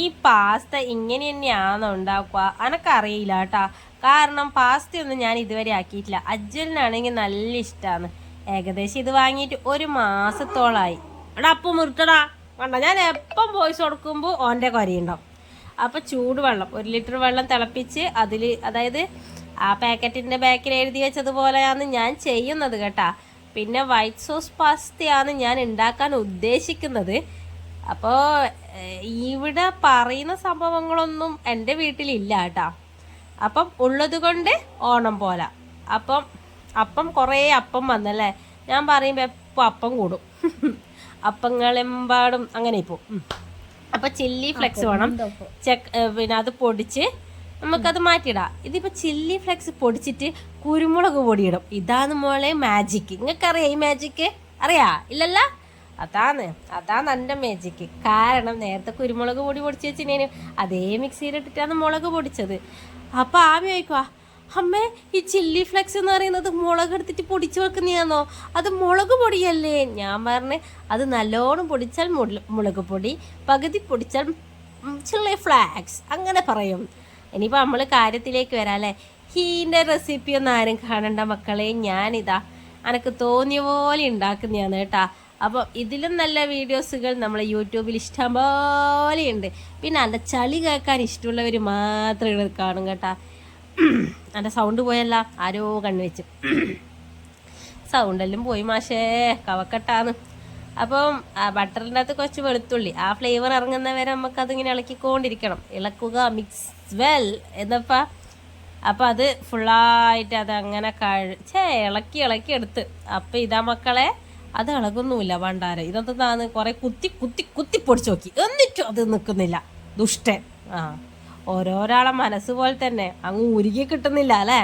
ഈ പാസ്ത ഇങ്ങനെ തന്നെയാണോ ഉണ്ടാക്കുക? എനക്കറിയില്ല കേട്ടാ. കാരണം പാസ്തയൊന്നും ഞാൻ ഇതുവരെ ആക്കിയിട്ടില്ല. അജ്വലിനാണെങ്കിൽ നല്ല ഇഷ്ടമാണ് ഏകദേശം ഇത് വാങ്ങിയിട്ട് ഒരു മാസത്തോളായി. എടാ അപ്പം മുറിട്ടടാ വേണ്ട ഞാൻ എപ്പം വോയിസ് കൊടുക്കുമ്പോൾ ഓന്റെ കൊരയുണ്ടാവും അപ്പോൾ ചൂടുവെള്ളം ഒരു ലിറ്റർ വെള്ളം തിളപ്പിച്ച് അതിൽ അതായത് ആ പാക്കറ്റിന്റെ ബാക്കിൽ എഴുതി വെച്ചതുപോലെയാണ് ഞാൻ ചെയ്യുന്നത് കേട്ടാ. പിന്നെ വൈറ്റ് സോസ് പാസ്തയാണ് ഞാൻ ഉണ്ടാക്കാൻ ഉദ്ദേശിക്കുന്നത്. അപ്പോൾ ഇവിടെ പറയുന്ന സംഭവങ്ങളൊന്നും എന്റെ വീട്ടിലില്ല കേട്ടാ. അപ്പം ഉള്ളത് കൊണ്ട് ഓണം പോലെ അപ്പം അപ്പം കുറേ അപ്പം വന്നല്ലേ? ഞാൻ പറയുമ്പോൾ എപ്പോൾ അപ്പം കൂടും. അപ്പങ്ങളെമ്പാടും അങ്ങനെ ഇപ്പോൾ അപ്പം ചില്ലി ഫ്ലെക്സ് വേണം. ചെക്ക് പിന്നെ അത് പൊടിച്ച് നമുക്കത് മാറ്റിയിടാം. ഇതിപ്പോൾ ചില്ലി ഫ്ലെക്സ് പൊടിച്ചിട്ട് കുരുമുളക് പൊടിയിടും. ഇതാണ് മോളെ മാജിക്ക് നിങ്ങൾക്കറിയാം ഈ മാജിക്ക് അറിയാ? ഇല്ലല്ല? അതാണ് അതാണ് നല്ല മേജിക്ക് കാരണം നേരത്തെ കുരുമുളക് പൊടി പൊടിച്ച് വെച്ചിനേന്. അതേ മിക്സിയിലിട്ടിട്ടാണ് മുളക് പൊടിച്ചത്. അപ്പോൾ ആമി ചോദിക്കുക അമ്മേ ഈ ചില്ലി ഫ്ലെക്സ് എന്ന് പറയുന്നത് മുളക് എടുത്തിട്ട് പൊടിച്ചു വെക്കുന്നതാണോ? അത് മുളക് പൊടിയല്ലേ? ഞാൻ പറഞ്ഞ് അത് നല്ലോണം പൊടിച്ചാൽ മുള- മുളക് പൊടി പകുതി പൊടിച്ചാൽ ചില്ലി ഫ്ലാക്സ് അങ്ങനെ പറയും. ഇനിയിപ്പോൾ നമ്മൾ കാര്യത്തിലേക്ക് വരാം അല്ലേ? ഹീന്റെ റെസിപ്പി ഒന്നും ആരും കാണണ്ട മക്കളെ. ഞാനിതാ എനക്ക് തോന്നിയ പോലെ ഉണ്ടാക്കുന്നതാണ് കേട്ടാ. അപ്പോൾ ഇതിലും നല്ല വീഡിയോസുകൾ നമ്മളെ യൂട്യൂബിൽ ഇഷ്ടം പോലെ ഉണ്ട് പിന്നെ എന്റെ ചളി കേൾക്കാൻ ഇഷ്ടമുള്ളവർ മാത്രം ഇവിടെ കാണും കേട്ടാ. എന്റെ സൗണ്ട് പോയല്ല ആരോ കണ്ണു വെച്ച്. സൗണ്ടെല്ലാം പോയി മാഷേ കവക്കട്ടാന്ന്. അപ്പം ബട്ടറിന്റെ അകത്ത് കുറച്ച് വെളുത്തുള്ളി. ആ ഫ്ലേവർ ഇറങ്ങുന്ന വരെ നമുക്ക് അതിങ്ങനെ ഇളക്കിക്കൊണ്ടിരിക്കണം. ഇളക്കുക മിക്സ് വെൽ എന്നപ്പാ. അപ്പം അത് ഫുള്ളായിട്ട് അത് അങ്ങനെ കഴി ഇളക്കി ഇളക്കി എടുത്ത്. അപ്പം ഇതാ മക്കളെ അത് ഇളകുന്നുമില്ല ഇതൊക്കെ താന്ന് കുറെ കുത്തി കുത്തി കുത്തി പൊടിച്ചു നോക്കി. എന്നിട്ടും അത് നിൽക്കുന്നില്ല ദുഷ്ടൻ. ആ. ഓരോരാളെ മനസ്സ് പോലെ തന്നെ. അങ്ങ് ഉരുകി കിട്ടുന്നില്ല അല്ലേ?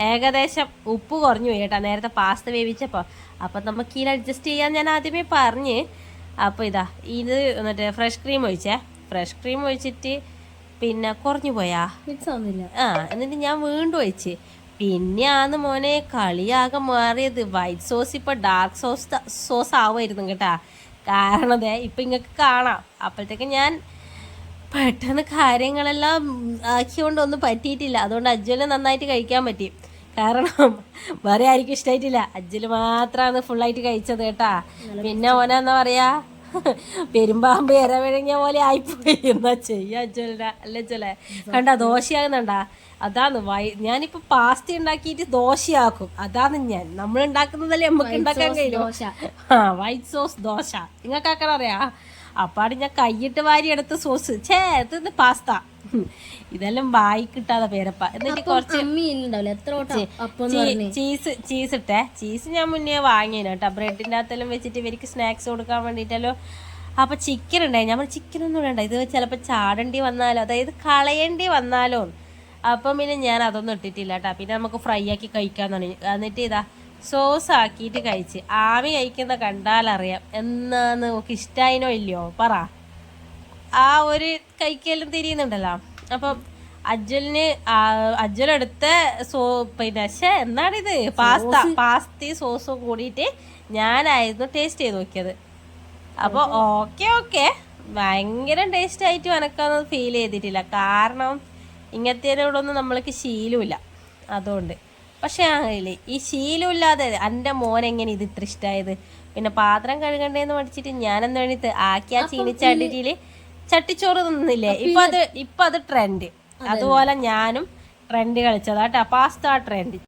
ഏകദേശം ഉപ്പ് കുറഞ്ഞു പോയി കേട്ടോ. നേരത്തെ പാസ്ത വേവിച്ചപ്പോൾ അപ്പം നമുക്ക് ഇതിൽ അഡ്ജസ്റ്റ് ചെയ്യാൻ ഞാൻ ആദ്യമേ പറഞ്ഞ് അപ്പോൾ ഇതാ ഇത് എന്നിട്ട് ഫ്രഷ് ക്രീം ഒഴിച്ചേ. ഫ്രഷ് ക്രീം ഒഴിച്ചിട്ട് പിന്നെ കുറഞ്ഞു പോയാ? ആ എന്നിട്ട് ഞാൻ വീണ്ടും ഒഴിച്ച്. പിന്നെയാണ് മോനെ കളിയാകെ മാറിയത്. വൈറ്റ് സോസ് ഇപ്പൊ ഡാർക്ക് സോസ് സോസ് ആവുമായിരുന്നു കേട്ടാ. കാരണം അതെ ഇപ്പൊ ഇങ്ങക്ക് കാണാം. അപ്പോഴത്തേക്ക് ഞാൻ പെട്ടെന്ന് കാര്യങ്ങളെല്ലാം ആക്കിയോണ്ട് ഒന്നും പറ്റിയിട്ടില്ല. അതുകൊണ്ട് അജ്വൽ നന്നായിട്ട് കഴിക്കാൻ പറ്റി. കാരണം വേറെ ആർക്കും ഇഷ്ടമായിട്ടില്ല അജ്വൽ മാത്രമാണ് ഫുള്ളായിട്ട് കഴിച്ചത് കേട്ടാ. പിന്നെ ഓനെന്താ പറയാ? പെരുമ്പാമ്പ് ഇരവിഴങ്ങിയ പോലെ ആയിപ്പോയി. എന്നാ ചെയ്യാ ചൊല്ല അല്ലേ ചൊല്ലേ കണ്ട ദോശയാകുന്നുണ്ടാ? അതാണ് വൈ ഞാനിപ്പോ പാസ്റ്റ ഉണ്ടാക്കിയിട്ട് ദോശയാക്കും. അതാണ് ഞാൻ. നമ്മൾ ഉണ്ടാക്കുന്നതല്ലേ നമുക്ക് ഉണ്ടാക്കാൻ കഴിയും ആ വൈറ്റ് സോസ് ദോശ. നിങ്ങൾക്കാക്കാൻ അറിയാ അപ്പാട് ഞാൻ കൈയിട്ട് വാരി എടുത്ത സോസ് ഛേ ഇത് പാസ്ത ഇതെല്ലാം വായി കിട്ടാതെ പേരപ്പ. എന്നിട്ട് കുറച്ച് ചീസ് ചീസ് ഇട്ടേ. ചീസ് ഞാൻ മുന്നേ വാങ്ങിയേനെ കേട്ടോ. ബ്രെഡിന്റെ അകത്തെല്ലാം വെച്ചിട്ട് ഇവർക്ക് സ്നാക്സ് കൊടുക്കാൻ വേണ്ടിട്ടല്ലോ. അപ്പൊ ചിക്കൻ ഉണ്ടായി നമ്മൾ ചിക്കൻ ഒന്നും വേണ്ട ഇത് ചിലപ്പോൾ ചാടേണ്ടി വന്നാലോ? അതായത് കളയേണ്ടി വന്നാലോ? അപ്പം പിന്നെ ഞാൻ അതൊന്നും ഇട്ടിട്ടില്ല കേട്ടോ. പിന്നെ നമുക്ക് ഫ്രൈ ആക്കി കഴിക്കാൻ തുടങ്ങി എന്നിട്ട് ഇതാ സോസ് ആക്കിയിട്ട് കഴിച്ച്. ആവി കഴിക്കുന്ന കണ്ടാലറിയാം. എന്നാന്ന് നമുക്ക് ഇഷ്ടായിനോ ഇല്ലയോ? പറ. ആ ഒരു കൈക്കെല്ലാം തിരിയുന്നുണ്ടല്ലോ. അപ്പം അജ്വലിന് അജ്വൽ എടുത്ത സോ പിന്നെ ശ്ശെ, എന്താണിത് പാസ്ത പാസ്തയും സോസും കൂടിയിട്ട് ഞാനായിരുന്നു ടേസ്റ്റ് ചെയ്ത് നോക്കിയത്. അപ്പോൾ ഓക്കെ ഓക്കെ. ഭയങ്കര ടേസ്റ്റ് ആയിട്ട് എനക്കൊന്നും ഫീൽ ചെയ്തിട്ടില്ല. കാരണം ഇങ്ങനത്തേനോടൊന്നും നമ്മൾക്ക് ശീലമില്ല. അതുകൊണ്ട്. പക്ഷെ ആയില്ലേ ഈ ശീലമില്ലാതെ എന്റെ മോൻ എങ്ങനെ ഇത് ഇത്ര ഇഷ്ടമായത് പിന്നെ പാത്രം കഴുകണ്ടേന്ന് പഠിച്ചിട്ട് ഞാനെന്ന് വേണ്ടി ആക്കിയ ചീനിച്ചട്ടിയിൽ ചട്ടിച്ചോറ് തിന്നില്ലേ? ഇപ്പൊ അത് ഇപ്പൊ അത് ട്രെൻഡ് അതുപോലെ ഞാനും ട്രെൻഡ് കളിച്ചതാട്ടാ പാസ്ത ട്രെൻഡ്